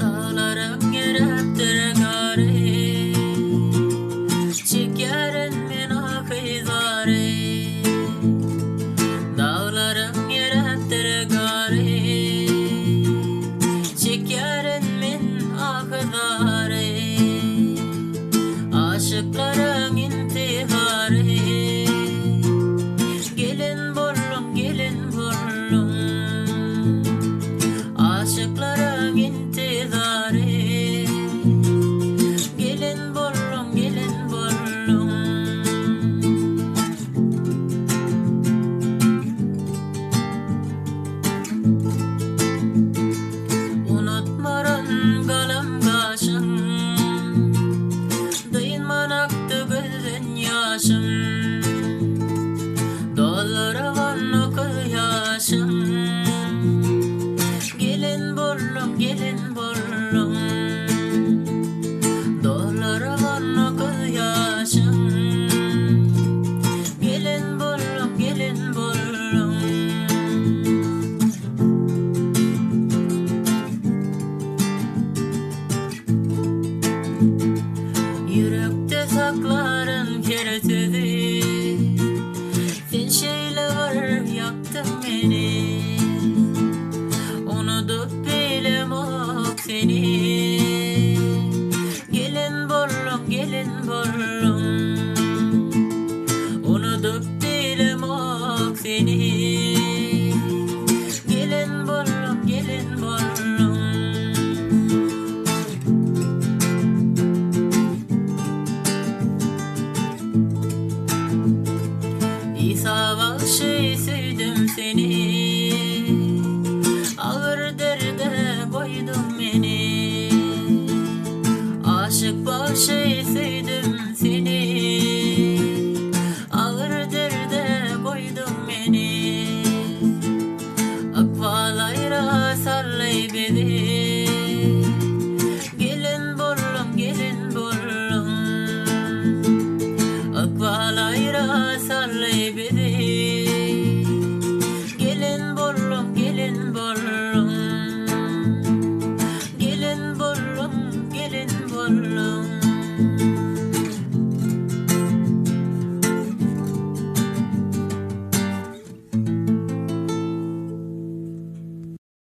Dağlarım yereptir gari Çekerim min akizari Dağlarım yereptir gari Çekerim min akizari Aşıkların intiharı yaşım Dolduravan o yaşım Gelin bollum gelin bollum Dolduravan o yaşım Gelin bollum gelin bollum Yürekte sakların keretizi bollum Unutup bilim ok seni. Gelin bollum gelin bollum İsa şey sevdim seni. Ağır derde koydum beni. Aşık şey sallay beni